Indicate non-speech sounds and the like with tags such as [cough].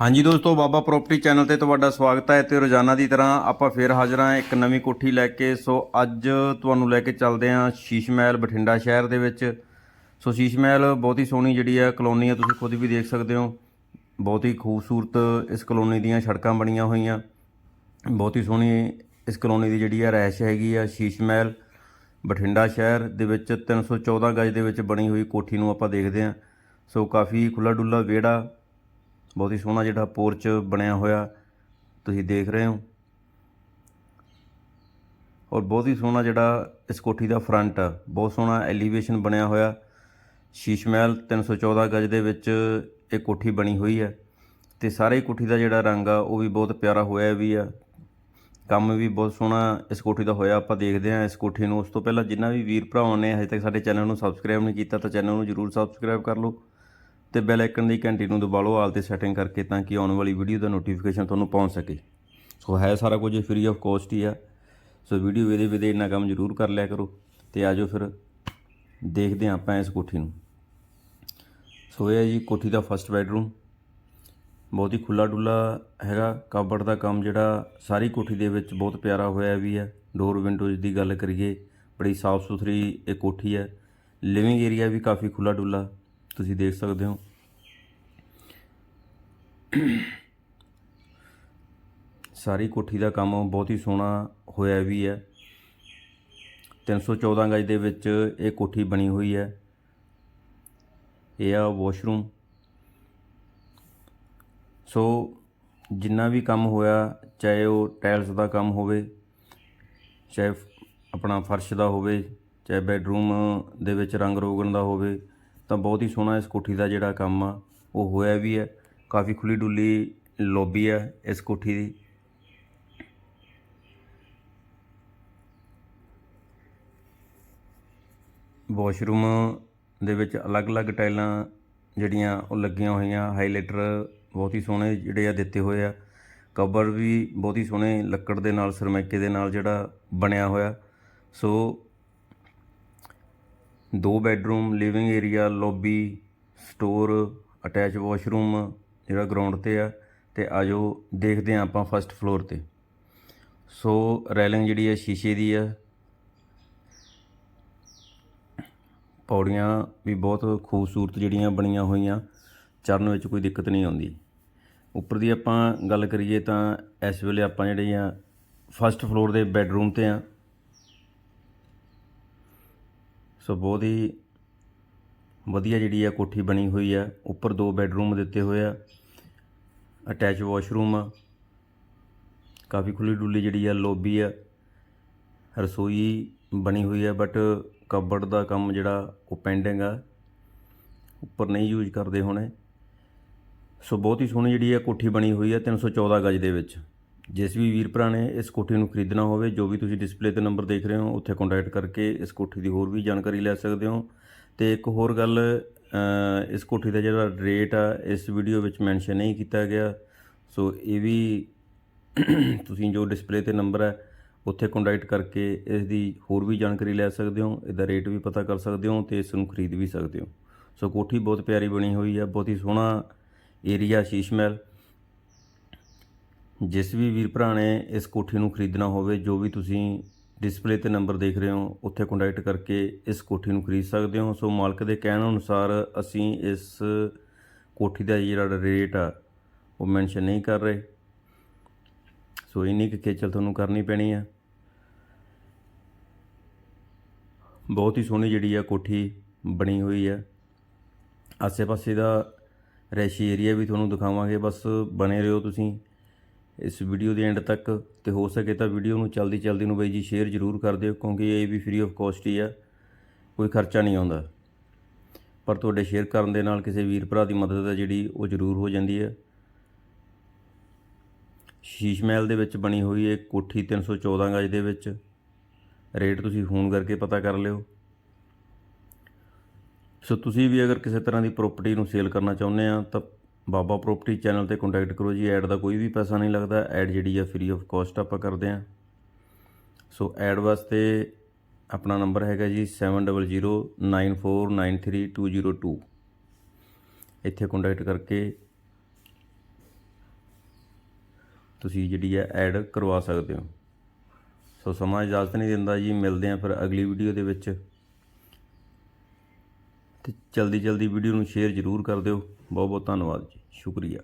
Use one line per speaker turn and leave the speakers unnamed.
ਹਾਂਜੀ ਦੋਸਤੋ, ਬਾਬਾ property channel ਤੇ ਤੁਹਾਡਾ ਸਵਾਗਤ ਹੈ ਤੇ ਰੋਜ਼ਾਨਾ ਦੀ ਤਰ੍ਹਾਂ ਆਪਾਂ ਫੇਰ ਹਾਜ਼ਰ ਹਾਂ ਇੱਕ ਨਵੀਂ ਕੋਠੀ ਲੈ ਕੇ। ਸੋ ਅੱਜ ਤੁਹਾਨੂੰ ਲੈ ਕੇ ਚੱਲਦੇ ਹਾਂ ਸ਼ੀਸ਼ ਮਹਿਲ ਬਠਿੰਡਾ ਸ਼ਹਿਰ ਦੇ ਵਿੱਚ। ਸੋ ਸ਼ੀਸ਼ ਮਹਿਲ ਬਹੁਤ ਹੀ ਸੋਹਣੀ ਜਿਹੜੀ ਆ ਕਲੋਨੀ ਆ, ਤੁਸੀਂ ਖੁਦ ਵੀ ਦੇਖ ਸਕਦੇ ਹੋ। ਬਹੁਤ ਹੀ ਖੂਬਸੂਰਤ ਇਸ ਕਲੋਨੀ ਦੀਆਂ ਸੜਕਾਂ ਬਣੀਆਂ ਹੋਈਆਂ। ਬਹੁਤ ਹੀ ਸੋਹਣੀ ਇਸ ਕਲੋਨੀ ਦੀ ਜਿਹੜੀ ਆ ਰਹਿਸ਼ ਹੈਗੀ ਆ ਸ਼ੀਸ਼ ਮਹਿਲ ਬਠਿੰਡਾ ਸ਼ਹਿਰ ਦੇ ਵਿੱਚ। 314 ਗਜ ਦੇ ਵਿੱਚ ਬਣੀ ਹੋਈ ਕੋਠੀ ਨੂੰ ਆਪਾਂ ਦੇਖਦੇ ਹਾਂ। ਸੋ ਕਾਫੀ ਖੁੱਲਾ ਡੁੱਲਾ ਵਿਹੜਾ ਬਹੁਤ ਹੀ ਸੋਹਣਾ ਜਿਹੜਾ ਪੋਰਚ ਬਣਿਆ ਹੋਇਆ, ਤੁਸੀਂ ਦੇਖ ਰਹੇ ਹੋ। ਔਰ ਬਹੁਤ ਹੀ ਸੋਹਣਾ ਜਿਹੜਾ ਇਸ ਕੋਠੀ ਦਾ ਫਰੰਟ ਆ, ਬਹੁਤ ਸੋਹਣਾ ਐਲੀਵੇਸ਼ਨ ਬਣਿਆ ਹੋਇਆ। ਸ਼ੀਸ਼ ਮਹਿਲ 314 ਗਜ ਦੇ ਵਿੱਚ ਇਹ ਕੋਠੀ ਬਣੀ ਹੋਈ ਹੈ ਤੇ ਸਾਰੇ ਕੋਠੀ ਦਾ ਜਿਹੜਾ ਰੰਗ ਆ, ਉਹ ਵੀ ਬਹੁਤ ਪਿਆਰਾ ਹੋਇਆ ਵੀ ਆ। ਕੰਮ ਵੀ ਬਹੁਤ ਸੋਹਣਾ ਇਸ ਕੋਠੀ ਦਾ ਹੋਇਆ, ਆਪਾਂ ਦੇਖਦੇ ਹਾਂ ਇਸ ਕੋਠੀ ਨੂੰ। ਉਸ ਤੋਂ ਪਹਿਲਾਂ ਜਿੰਨਾ ਵੀ ਵੀਰ ਭਰਾਵਾਂ ਨੇ ਹਜੇ ਤੱਕ ਸਾਡੇ ਚੈਨਲ ਨੂੰ ਸਬਸਕ੍ਰਾਈਬ ਨਹੀਂ ਕੀਤਾ ਤਾਂ ਚੈਨਲ ਨੂੰ ਜਰੂਰ ਸਬਸਕ੍ਰਾਈਬ ਕਰ ਲਓ। ਤੇ ਬੈਲ ਆਈਕਨ ਦੀ ਘੰਟੀ ਨੂੰ ਦਬਾ ਲਓ ਆਲ ਤੇ ਸੈਟਿੰਗ ਕਰਕੇ ਤਾਂ ਕਿ ਆਉਣ ਵਾਲੀ ਵੀਡੀਓ ਦਾ ਨੋਟੀਫਿਕੇਸ਼ਨ ਤੁਹਾਨੂੰ ਪਹੁੰਚ ਸਕੇ। ਸੋ ਹੈ ਸਾਰਾ ਕੁਝ ਫ੍ਰੀ ਆਫ ਕੋਸਟ ਹੀ ਆ। ਸੋ ਵੀਡੀਓ ਇਹਦੇ ਵੇਦੇ ਇੰਨਾ ਕੰਮ ਜਰੂਰ ਕਰ ਲਿਆ ਕਰੋ ਤੇ ਆਜੋ ਫਿਰ ਦੇਖਦੇ ਹਾਂ ਆਪਾਂ ਇਸ ਕੋਠੀ ਨੂੰ। ਸੋ ਇਹ ਹੈ ਜੀ ਕੋਠੀ ਦਾ ਫਸਟ ਬੈਡਰੂਮ ਬਹੁਤ ਹੀ ਖੁੱਲਾ ਡੁੱਲਾ ਹੈਗਾ ਕਾਬੜ ਦਾ ਕੰਮ ਜਿਹੜਾ ਸਾਰੀ ਕੋਠੀ ਦੇ ਵਿੱਚ ਬਹੁਤ ਪਿਆਰਾ ਹੋਇਆ ਵੀ ਹੈ। ਡੋਰ ਵਿੰਡੋਜ਼ ਦੀ ਗੱਲ ਕਰੀਏ, ਬੜੀ ਸਾਫ਼ ਸੁਥਰੀ ਇਹ ਕੋਠੀ ਹੈ। ਲਿਵਿੰਗ ਏਰੀਆ ਵੀ ਕਾਫੀ ਖੁੱਲਾ ਡੁੱਲਾ ਤੁਸੀਂ ਦੇਖ ਸਕਦੇ ਹੋ। ਸਾਰੀ ਕੋਠੀ ਦਾ ਕੰਮ ਬਹੁਤ ਹੀ ਸੋਹਣਾ ਹੋਇਆ ਵੀ ਹੈ। 314 ਗਜ ਦੇ ਵਿੱਚ ਇਹ ਕੋਠੀ ਬਣੀ ਹੋਈ ਹੈ। ਇਹ ਆ ਵਾਸ਼ਰੂਮ। ਸੋ ਜਿੰਨਾ ਵੀ ਕੰਮ ਹੋਇਆ, ਚਾਹੇ ਉਹ ਟਾਇਲਸ ਦਾ ਕੰਮ ਹੋਵੇ, ਚਾਹੇ ਆਪਣਾ ਫਰਸ਼ ਦਾ ਹੋਵੇ, ਚਾਹੇ ਬੈੱਡਰੂਮ ਦੇ ਵਿੱਚ ਰੰਗ ਰੋਗਣ ਦਾ ਹੋਵੇ ਤਾਂ ਬਹੁਤ ਹੀ ਸੋਹਣਾ ਇਸ ਕੋਠੀ ਦਾ ਜਿਹੜਾ ਕੰਮ ਆ, ਉਹ ਹੋਇਆ ਵੀ ਹੈ। ਕਾਫੀ ਖੁੱਲੀ ਡੁੱਲੀ ਲੌਬੀ ਹੈ ਇਸ ਕੋਠੀ ਦੀ। ਵਾਸ਼ਰੂਮ ਦੇ ਵਿੱਚ ਅਲੱਗ-ਅਲੱਗ ਟਾਈਲਾਂ ਜਿਹੜੀਆਂ ਉਹ ਲੱਗੀਆਂ ਹੋਈਆਂ ਹਾਈਲਾਈਟਰ ਬਹੁਤ ਹੀ ਸੋਹਣੇ ਜਿਹੜੇ ਆ ਦਿੱਤੇ ਹੋਏ ਆ। ਕਬਰ ਵੀ ਬਹੁਤ ਹੀ ਸੋਹਣੇ ਲੱਕੜ ਦੇ ਨਾਲ, ਸਰਮੈਕੇ ਦੇ ਨਾਲ ਜਿਹੜਾ ਬਣਿਆ ਹੋਇਆ। ਸੋ ਦੋ bedroom, living area, lobby, store, attach washroom, ਜਿਹੜਾ ਗਰਾਊਂਡ ਤੇ ਆ, ਤੇ ਆਜੋ ਦੇਖਦੇ ਹਾਂ ਆਪਾਂ ਫਸਟ ਫਲੋਰ ਤੇ। ਸੋ ਰੈਲਿੰਗ ਜਿਹੜੀ ਹੈ ਸ਼ੀਸ਼ੇ ਦੀ ਆ। ਪੌੜੀਆਂ ਵੀ ਬਹੁਤ ਖੂਬਸੂਰਤ ਜਿਹੜੀਆਂ ਬਣੀਆਂ ਹੋਈਆਂ ਚੜਨ ਵਿੱਚ ਕੋਈ ਦਿੱਕਤ ਨਹੀਂ ਆਉਂਦੀ। ਉੱਪਰ ਦੀ ਆਪਾਂ ਗੱਲ ਕਰੀਏ ਤਾਂ ਇਸ ਵੇਲੇ ਆਪਾਂ ਜਿਹੜੇ ਆ ਫਸਟ ਫਲੋਰ ਦੇ ਬੈੱਡਰੂਮ ਤੇ ਆ ਸੋ ਬਹੁਤ ਹੀ ਵਧੀਆ ਜਿਹੜੀ ਆ ਕੋਠੀ ਬਣੀ ਹੋਈ ਆ। ਉੱਪਰ ਦੋ ਬੈੱਡਰੂਮ ਦਿੱਤੇ ਹੋਏ ਆ। ਅਟੈਚ ਵਾਸ਼ਰੂਮ ਆ। ਕਾਫੀ ਖੁੱਲੀ ਡੁੱਲੀ ਜਿਹੜੀ ਆ, ਲੋਬੀ ਆ। ਰਸੋਈ ਬਣੀ ਹੋਈ ਆ, ਬਟ ਕਬੜ ਦਾ ਕੰਮ ਜਿਹੜਾ ਉਹ ਪੈਂਡਿੰਗ ਆ। ਉੱਪਰ ਨਹੀਂ ਯੂਜ਼ ਕਰਦੇ ਹੋਣੇ। ਸੋ ਬਹੁਤ ਹੀ ਸੋਹਣੀ ਜਿਹੜੀ ਆ ਕੋਠੀ ਬਣੀ ਹੋਈ ਆ 314 ਗਜ ਦੇ ਵਿੱਚ। ਜਿਸ ਵੀ ਵੀਰ ਭਰਾ ਨੇ ਇਸ ਕੋਠੀ ਨੂੰ ਖਰੀਦਣਾ ਹੋਵੇ, ਜੋ ਵੀ ਤੁਸੀਂ ਡਿਸਪਲੇ ਤੇ ਨੰਬਰ ਦੇਖ ਰਹੇ ਹੋ, ਉੱਥੇ ਕੰਟੈਕਟ ਕਰਕੇ ਇਸ ਕੋਠੀ ਦੀ ਹੋਰ ਵੀ ਜਾਣਕਾਰੀ ਲੈ ਸਕਦੇ ਹੋ। ਤੇ ਇੱਕ ਹੋਰ ਗੱਲ ਇਸ ਕੋਠੀ ਦਾ ਜਿਹੜਾ ਰੇਟ ਆ, ਇਸ ਵੀਡੀਓ ਵਿੱਚ ਮੈਂਸ਼ਨ ਨਹੀਂ ਕੀਤਾ ਗਿਆ। ਸੋ ਇਹ ਵੀ [clears throat] ਤੁਸੀਂ ਜੋ ਡਿਸਪਲੇ ਤੇ ਨੰਬਰ ਹੈ ਉੱਥੇ ਕੰਟੈਕਟ ਕਰਕੇ ਇਸ ਦੀ ਹੋਰ ਵੀ ਜਾਣਕਾਰੀ ਲੈ ਸਕਦੇ ਹੋ, ਇਹਦਾ ਰੇਟ ਵੀ ਪਤਾ ਕਰ ਸਕਦੇ ਹੋ ਤੇ ਇਸ ਨੂੰ ਖਰੀਦ ਵੀ ਸਕਦੇ ਹੋ। ਸੋ ਕੋਠੀ ਬਹੁਤ ਪਿਆਰੀ ਬਣੀ ਹੋਈ ਹੈ ਬਹੁਤ ਹੀ ਸੋਹਣਾ ਏਰੀਆ ਸ਼ੀਸ਼ ਮਹਿਲ। ਜਿਸ ਵੀ ਵੀਰ ਭਰਾ ਨੇ ਇਸ ਕੋਠੀ ਨੂੰ ਖਰੀਦਣਾ ਹੋਵੇ, ਜੋ ਵੀ ਤੁਸੀਂ ਡਿਸਪਲੇ ਤੇ ਨੰਬਰ ਦੇਖ ਰਹੇ ਹੋ, ਉੱਥੇ ਕੰਟੈਕਟ ਕਰਕੇ ਇਸ ਕੋਠੀ ਨੂੰ ਖਰੀਦ ਸਕਦੇ ਹੋ। ਸੋ ਮਾਲਕ ਦੇ ਕਹਿਣ ਅਨੁਸਾਰ ਅਸੀਂ ਇਸ ਕੋਠੀ ਦਾ ਜਿਹੜਾ ਰੇਟ ਆ, ਉਹ ਮੈਂਸ਼ਨ ਨਹੀਂ ਕਰ ਰਹੇ। ਸੋ ਇੰਨੀ ਕੁ ਖੇਚਲ ਤੁਹਾਨੂੰ ਕਰਨੀ ਪੈਣੀ ਆ। ਬਹੁਤ ਹੀ ਸੋਹਣੀ ਜਿਹੜੀ ਆ ਕੋਠੀ ਬਣੀ ਹੋਈ ਆ। ਆਸੇ-ਪਾਸੇ ਦਾ ਰੈਸ਼ੀ ਏਰੀਆ ਵੀ ਤੁਹਾਨੂੰ ਦਿਖਾਵਾਂਗੇ। ਬਸ ਬਣੇ ਰਹੋ ਤੁਸੀਂ। ਇਸ ਵੀਡੀਓ ਦੇ ਐਂਡ ਤੱਕ ਤੇ ਹੋ ਸਕੇ ਤਾਂ ਵੀਡੀਓ ਨੂੰ ਜਲਦੀ ਜਲਦੀ ਨੂੰ ਬਾਈ ਜੀ ਸ਼ੇਅਰ ਜ਼ਰੂਰ ਕਰ ਦਿਓ, ਕਿਉਂਕਿ ਇਹ ਵੀ ਫ੍ਰੀ ਆਫ ਕਾਸਟ ਹੀ ਆ, ਕੋਈ ਖਰਚਾ ਨਹੀਂ ਆਉਂਦਾ। ਪਰ ਤੁਹਾਡੇ ਸ਼ੇਅਰ ਕਰਨ ਦੇ ਨਾਲ ਕਿਸੇ ਵੀਰ ਭਰਾ ਦੀ ਮਦਦ ਹੈ ਜਿਹੜੀ, ਉਹ ਜ਼ਰੂਰ ਹੋ ਜਾਂਦੀ ਹੈ ਸ਼ੀਸ਼ ਮਹਿਲ ਦੇ ਵਿੱਚ ਬਣੀ ਹੋਈ ਇਹ ਕੋਠੀ 314 ਗਜ ਦੇ ਵਿੱਚ, ਰੇਟ ਤੁਸੀਂ ਫੋਨ ਕਰਕੇ ਪਤਾ ਕਰ ਲਿਓ। ਸੋ ਤੁਸੀਂ ਵੀ ਅਗਰ ਕਿਸੇ ਤਰ੍ਹਾਂ ਦੀ ਪ੍ਰਾਪਰਟੀ ਨੂੰ ਸੇਲ ਕਰਨਾ ਚਾਹੁੰਦੇ ਆ, ਤਾਂ ਬਾਬਾ ਪ੍ਰਾਪਰਟੀ ਚੈਨਲ ਤੇ ਕੰਟੈਕਟ ਕਰੋ ਜੀ ਐਡ ਦਾ ਕੋਈ ਵੀ ਪੈਸਾ ਨਹੀਂ ਲੱਗਦਾ ਐਡ ਜਿਹੜੀ ਆ ਫ੍ਰੀ ਆਫ ਕਾਸਟ ਆਪਾਂ ਕਰਦੇ ਆ ਸੋ ਐਡ ਵਾਸਤੇ ਆਪਣਾ ਨੰਬਰ ਹੈਗਾ ਜੀ 7009493202 ਇੱਥੇ ਕੰਟੈਕਟ ਕਰਕੇ ਤੁਸੀਂ ਜਿਹੜੀ ਆ ਐਡ ਕਰਵਾ ਸਕਦੇ ਹੋ। ਸੋ ਸਮਾਂ ਇਜਾਜ਼ਤ ਨਹੀਂ ਦਿੰਦਾ ਜੀ, ਮਿਲਦੇ ਹਾਂ ਫਿਰ ਅਗਲੀ ਵੀਡੀਓ ਦੇ ਵਿੱਚ। ਤੇ ਜਲਦੀ ਜਲਦੀ ਵੀਡੀਓ ਨੂੰ ਸ਼ੇਅਰ ਜ਼ਰੂਰ ਕਰ ਦਿਓ। ਬਹੁਤ ਬਹੁਤ ਧੰਨਵਾਦ ਜੀ। ਸ਼ੁਕਰੀਆ।